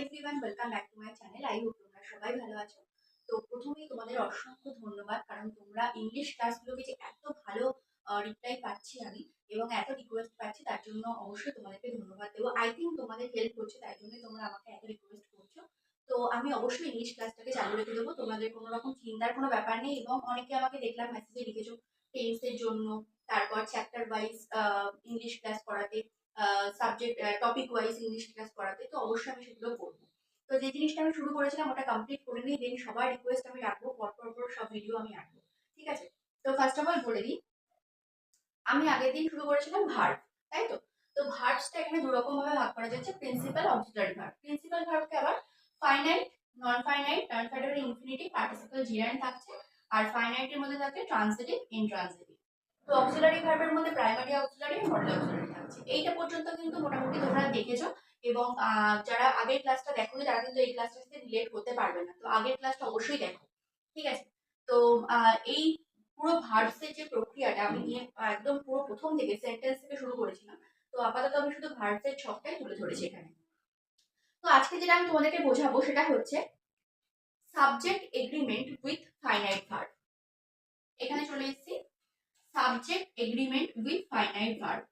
Everyone welcome back to my channel I hope তোমরা সবাই ভালো আছো। তো প্রথমেই তোমাদের অসংখ্য ধন্যবাদ, কারণ তোমরা ইংলিশ ক্লাসগুলোকে যে এত ভালো রিপ্লাই পাচ্ছি আমি এবং এত রিকোয়েস্ট পাচ্ছি, তার জন্য অবশ্যই তোমাদেরকে ধন্যবাদ দেবো। আই থিঙ্ক তোমাদের হেল্প করছে, তাই জন্যই তোমরা আমাকে এত রিকোয়েস্ট করছ। তো আমি অবশ্যই ইংলিশ ক্লাসটাকে চালু রেখে দেবো। তোমাদের কোনো রকম চিন্তার কোনো ব্যাপার নেই এবং অনেকে আমাকে দেখলাম মেসেজে লিখেছো টেন্সের জন্য, তারপর চ্যাপ্টার ওয়াইজ ইংলিশ ক্লাস করাতে। Subject topic wise English class করাতে তো অবশ্যই আমি সেগুলো করব। তো যে জিনিসটা আমি শুরু করেছিলাম ওটা কমপ্লিট করে নিই দেন সবার রিকোয়েস্ট আমি রাখব পর পর সব ভিডিও আমি রাখব ঠিক আছে? তো ফার্স্ট অফ অল বলে দিই, আমি আগের দিন শুরু করেছিলাম ভার্ব তাই তো? তো ভার্বসটা এখানে দু রকম ভাবে ভাগ করা যাচ্ছে প্রিন্সিপাল অক্সিলারি ভার্ব প্রিন্সিপাল ভার্বকে আবার finite non finite non finite infinitive participle gerund থাকছে, আর ফাইনাইটের মধ্যে থাকে ট্রান্সিটিভ ইনট্রান্সিটিভ তো অক্সিলারি ভার্বের মধ্যে প্রাইমারি অক্সিলারি মডেল অক্সিলারি থাকছে এইটা পর্যন্ত কিন্তু মোটামুটি তোমরা দেখেছ এবং যারা আগের ক্লাসটা দেখোনি তারা কিন্তু এই ক্লাসটার সাথে রিলেট করতে পারবে না। তো আগের ক্লাসটা অবশ্যই দেখো, ঠিক আছে? তো এই পুরো ভার্বসের যে প্রক্রিয়াটা আমি নিয়ে একদম পুরো প্রথম থেকে সেন্টেন্স থেকে শুরু করেছিলাম। তো আপাতত আমি শুধু ভার্বসের ছকটাই তুলে ধরেছি এখানে। তো আজকে যেটা আমি তোমাদেরকে বোঝাবো সেটা হচ্ছে subject agreement with finite verb এখানে চলে এসেছি। Subject agreement with finite verb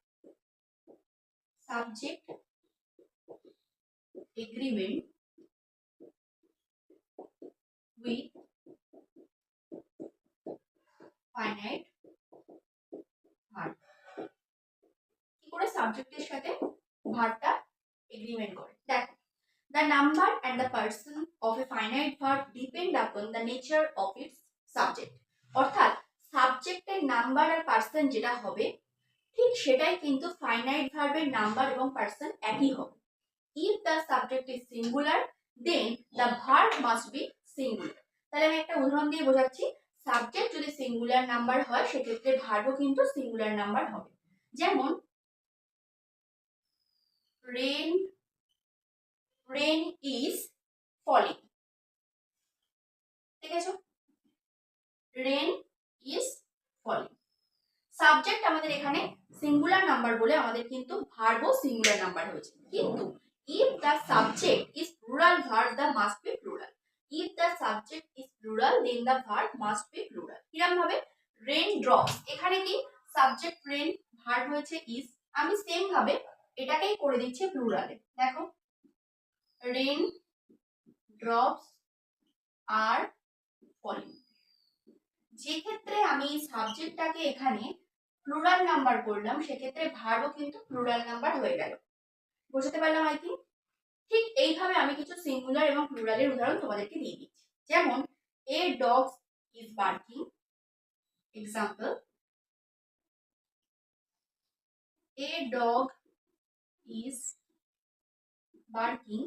subject agreement with finite verb কি করে সাবজেক্টের সাথে ভার্বটা এগ্রিমেন্ট করে দেখো the number and the person of a finite verb depend upon the nature of its subject অর্থাৎ সাবজেক্টের নাম্বার আর পার্সন যেটা হবে ঠিক সেটাই কিন্তু ফাইনাইট ভার্বের নাম্বার এবং পার্সন একই হবে। If the subject is singular, then the verb must be singular তাহলে আমি একটা উদাহরণ দিয়ে বোঝাচ্ছি। সাবজেক্ট যদি সিঙ্গুলার নাম্বার হয়, সেক্ষেত্রে ভার্বও কিন্তু সিঙ্গুলার নাম্বার হবে। যেমন রেন রেন ইজ ফলিং ঠিক আছে রেন ইজ ফলিং সাবজেক্ট আমাদের এখানে সিঙ্গুলার নাম্বার বলে আমাদের কিন্তু ভার্বও সিঙ্গুলার নাম্বার হয়েছে। কিন্তু if the subject is plural, verb the must be plural if the subject is plural, then the verb must be plural কিরম ভাবে? rain drops এখানে কি? সাবজেক্ট রেন ভার্ব হয়েছে is আমি সেম ভাবে এটাকেই করে দিচ্ছি প্লুরালে দেখো। রেন ড্রপস আর ফলিং যে ক্ষেত্রে আমি সাবজেক্টটাকে এখানে প্লুরাল নাম্বার করলাম, সেক্ষেত্রে ভার্বও কিন্তু প্লুরাল নাম্বার হয়ে গেল। বোঝাতে পারলাম, আই থিঙ্ক? ঠিক এইভাবে আমি কিছু সিঙ্গুলার এবং প্লুরালের উদাহরণ তোমাদেরকে দিয়ে দিচ্ছি। যেমন a dog is barking example a dog is barking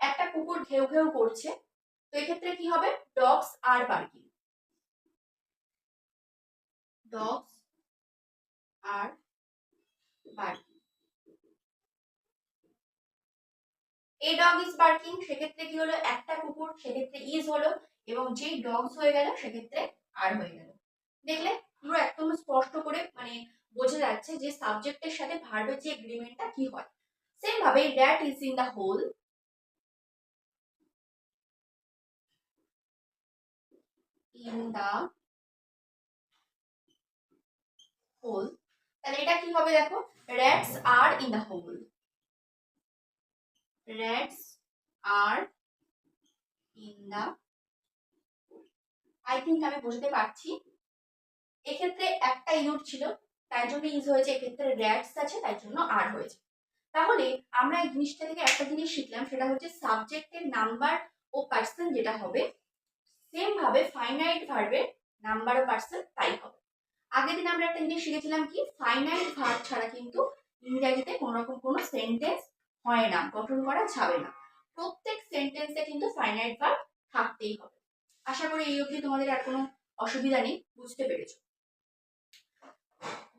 একটা কুকুর ঘেউ ঘেউ করছে, তো এক্ষেত্রে কি হবে? Dogs are barking dogs are barking a dog is barking সেক্ষেত্রে কি হলো? একটা কুকুর সেক্ষেত্রে ইজ হলো এবং যেই ডগস হয়ে গেল সেক্ষেত্রে আর হয়ে গেল। দেখলে পুরো একদম স্পষ্ট করে মানে বোঝা যাচ্ছে যে সাবজেক্টের সাথে ভার্বের যে এগ্রিমেন্টটা কি হয়। সেম ভাবে that is in the hole in the hole তাহলে এটা কি হবে দেখো? Rats are in the hole rats are in the I think আমি বুঝতে পারছি। এক্ষেত্রে একটা ইউনিট ছিল তাই জন্য ইউজ হয়েছে, এক্ষেত্রে র্যাটস আছে তাই জন্য আর হয়েছে। তাহলে আমরা এই জিনিসটা থেকে একটা জিনিস শিখলাম, সেটা হচ্ছে সাবজেক্টের নাম্বার ও পার্সন যেটা হবে সেম ভাবে ফাইনাইট ভার্বের নাম্বার ও পার্সন তাই হবে। আগের দিন আমরা একটা জিনিস শিখেছিলাম কি? ফাইনাইট ভার্ব ছাড়া কিন্তু ইংরেজিতে কোনো রকম কোনো সেন্টেন্স হয় না, গঠন করা যাবে না। প্রত্যেক সেন্টেন্সে কিন্তু ফাইনাইট ভার্ব থাকতেই হবে। আশা করি এই অবধি তোমাদের আর কোনো অসুবিধা নেই, বুঝতে পেরেছ।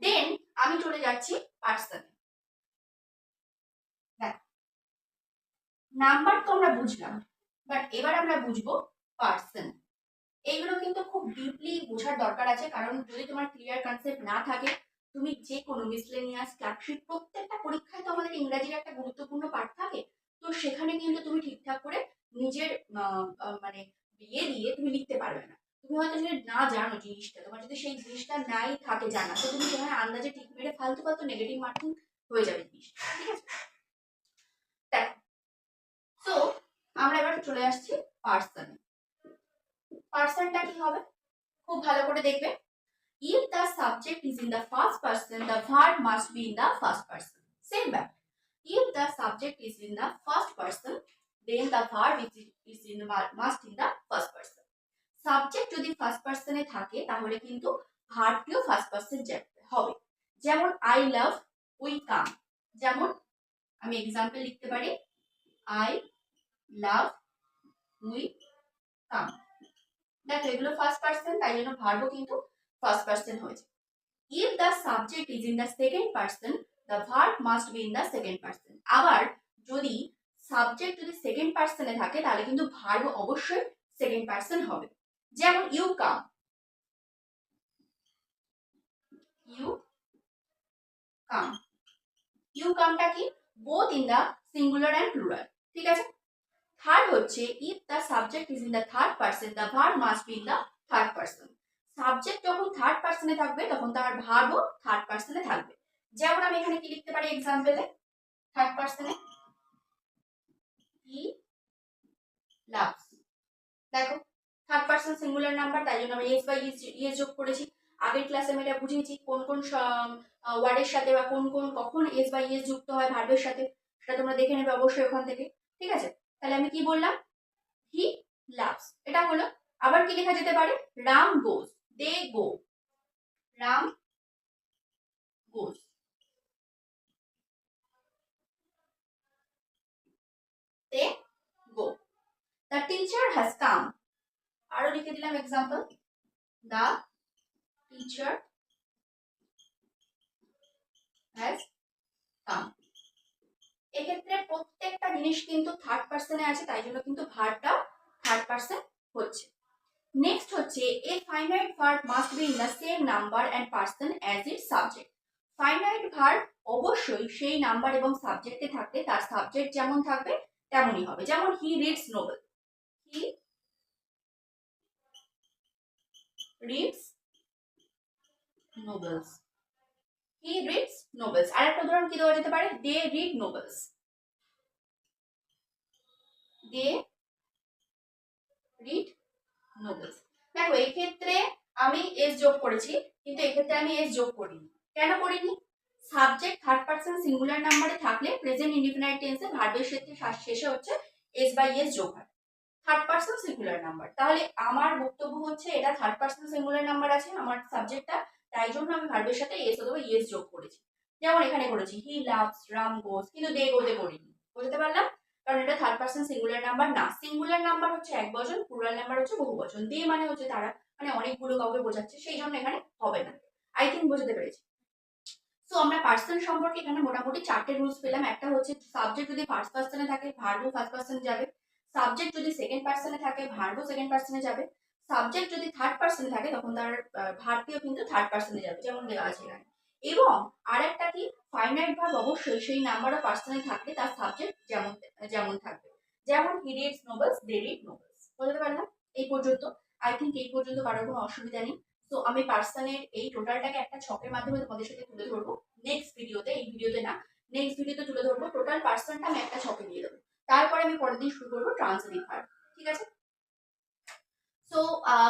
দেন আমি চলে যাচ্ছি পার্সনে নাম্বার তো আমরা বুঝলাম বাট এবার আমরা বুঝব পার্সন এইগুলো কিন্তু খুব ডিপলি বোঝার দরকার আছে। কারণ যদি তোমার ক্লিয়ার কনসেপ্ট না থাকে, তুমি যে কোনো মিসলেনিয়াস ক্লার্কশিপ প্রত্যেকটা পরীক্ষায় তো আমাদের ইংরাজির একটা গুরুত্বপূর্ণ পাঠ থাকে। তো সেখানে কিন্তু তুমি ঠিকঠাক করে নিজের মানে ইয়ে দিয়ে তুমি লিখতে পারবে না। তুমি হয়তো যদি না জানো জিনিসটা, তোমার যদি সেই জিনিসটা নাই থাকে জানা, তো তুমি সেখানে আন্দাজে ঠিক মেরে ফালতু ফালতু নেগেটিভ মার্কিং হয়ে যাবে জিনিসটা, ঠিক আছে? তো আমরা এবার চলে আসছি পার্সনে পার্সনটা কি হবে খুব ভালো করে দেখবে if the subject is in the first person the verb must be in the first person same back if the subject is in the first person then the verb is, is in must in the first person subject যদি first পার্সনে থাকে তাহলে কিন্তু ভার্বটিও first person হবে যেমন I love we come যেমন আমি example লিখতে পারি আই লাভ উই কাম দেখো, এগুলো ফার্স্ট পার্সন তাই জন্য ভার্বও কিন্তু ফার্স্ট পার্সন হয়েছে if the subject is in the second person the verb must be in the second person আবার যদি সাবজেক্ট যদি সেকেন্ড পার্সনে থাকে, তাহলে কিন্তু ভার্ব অবশ্যই সেকেন্ড পার্সন হবে। যেমন you come you come you কামটা কি? Both in the singular and plural ঠিক আছে? থার্ড হচ্ছে if the subject is in the third person the verb must be in the third person subject যখন third পার্সনে থাকবে, তখন তার ভার্বও থার্ড পার্সনে থাকবে। যেমন আমি এখানে কি লিখতে পারি এক্সাম্পলে থার্ড পার্সনে দেখো থার্ড পার্সন সিঙ্গুলার নাম্বার তাই জন্য আমি এস বাই ইএস যোগ করেছি। আগের ক্লাসে আমি এটা বুঝিয়েছি, কোন কোন ওয়ার্ডের সাথে বা কোন কোন কখন এস বাই ইএস যুক্ত হয় ভার্বের সাথে, সেটা তোমরা দেখে নেবে অবশ্যই ওখান থেকে। ঠিক আছে? তাহলে আমি কি বললাম? হি লাভস এটা হলো, আবার কি লেখা যেতে পারে? Ram goes they go. Ram goes they go. The teacher has come আরও লিখে দিলাম example the teacher has come এক্ষেত্রে জিনিস কিন্তু থার্ড পার্সনে আছে, তাই জন্য কিন্তু ভার্বটা থার্ড পার্সন হচ্ছে। নেক্সট হচ্ছে a finite verb must be in the same number and person as it subject finite verb অবশ্যই সেই নাম্বার এবং সাবজেক্টে থাকলে, তার সাবজেক্ট যেমন থাকবে, তেমনই হবে। যেমন he reads novel he reads novels he reads novels আর একটা উদাহরণ কি দেওয়া যেতে পারে? They read novels they read novels. দেখো এই ক্ষেত্রে আমি এস যোগ করেছি, কিন্তু এক্ষেত্রে আমি এস যোগ করিনি। কেন করিনি? সাবজেক্ট থার্ড পার্সন সিঙ্গুলার নাম্বারে থাকলে প্রেজেন্ট ইনডিফিনাইট টেন্সে ভার্বের সাথে শেষে হচ্ছে এস বাই এস যোগ হয়। থার্ড পার্সন সিঙ্গুলার নাম্বার তাহলে আমার বক্তব্য হচ্ছে এটা থার্ড পার্সন সিঙ্গুলার নাম্বার আছে, আমার সাবজেক্টটা তাই জন্য আমি ভার্বের সাথে এস অথবা ইয়েস যোগ করেছি। যেমন এখানে করেছি হি লাভস রাম গোস কিন্তু দে, গোতে করিনি। বুঝতে পারলাম? কারণ এটা থার্ড পার্সন সিঙ্গুলার নাম্বার না। সিঙ্গুলার নাম্বার হচ্ছে এক বচন প্লুরাল নাম্বার হচ্ছে বহু বচন। দিয়ে মানে হচ্ছে তারা মানে অনেকগুলো কাউকে বোঝাচ্ছে, সেই জন্য এখানে হবে না। আই থিঙ্ক বুঝতে পেরেছি। সো আমরা পার্সন সম্পর্কে এখানে মোটামুটি চারটে রুলস পেলাম। একটা হচ্ছে সাবজেক্ট যদি ফার্স্ট পার্সনে থাকে ভার্বও ফার্স্ট পার্সনে যাবে। সাবজেক্ট যদি সেকেন্ড পার্সনে থাকে ভার্বও সেকেন্ড পার্সনে যাবে। সাবজেক্ট যদি থার্ড পার্সনে থাকে, তখন তার ভার্বটিও কিন্তু থার্ড পার্সনে যাবে, যেমন দেওয়া আছে এখানে। এবং আর একটা কি? ফাইনাইট ভার্ব অবশ্যই সেই নাম্বার অফ পার্সনে থাকলে তার সাবজেক্ট যেমন যেমন থাকবে। যেমন he reads novels they read বুঝতে পারলাম? এই পর্যন্ত। আই থিঙ্ক এই পর্যন্ত কারোর কোনো অসুবিধা নেই। তো আমি পার্সনের এই টোটালটাকে একটা ছকের মাধ্যমে তোমাদের সাথে তুলে ধরবো। নেক্সট ভিডিওতে এই ভিডিওতে না। নেক্সট ভিডিওতে তুলে ধরবো। টোটাল পার্সনটা আমি একটা ছকে দিয়ে দেবো। তারপরে আমি পরের দিন শুরু করব ট্রান্সলেট ভার্ব ঠিক আছে? সো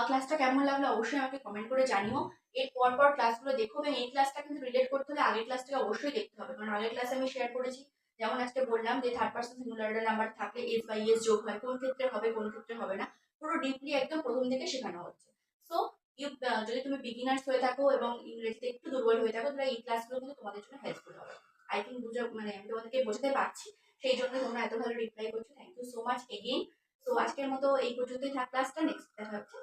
ক্লাসটা কেমন লাগল? অবশ্যই আমাকে কমেন্ট করে জানিও। এর পর পর ক্লাসগুলো দেখো, এবং এই ক্লাসটা কিন্তু রিলেট করতে হলে আগের ক্লাসটাকে অবশ্যই দেখতে হবে। কারণ আগের ক্লাসে আমি শেয়ার করেছি, যেমন আজকে বললাম যে থার্ড পার্সন সিঙ্গুলার নাম্বার থাকলে এস বাই এস যোগ হয়, কোন ক্ষেত্রে হবে, কোন ক্ষেত্রে হবে না, পুরো ডিপলি একদম প্রথম থেকে শেখানো হচ্ছে। সো ইউ যদি তুমি বিগিনার্স হয়ে থাকো এবং ইংরেজিতে একটু দুর্বল হয়ে থাকো, তাহলে এই ক্লাসগুলো কিন্তু তোমাদের জন্য হেল্পফুল হবে। আই থিঙ্ক বুঝে মানে আমি তোমাদেরকে বোঝাতে পারছি, সেই জন্য তোমরা এত ভালো রিপ্লাই করছ। Thank you so much again so আজকের মতো এই পর্যন্তই থাক ক্লাসটা নেক্সট দেখা হচ্ছে।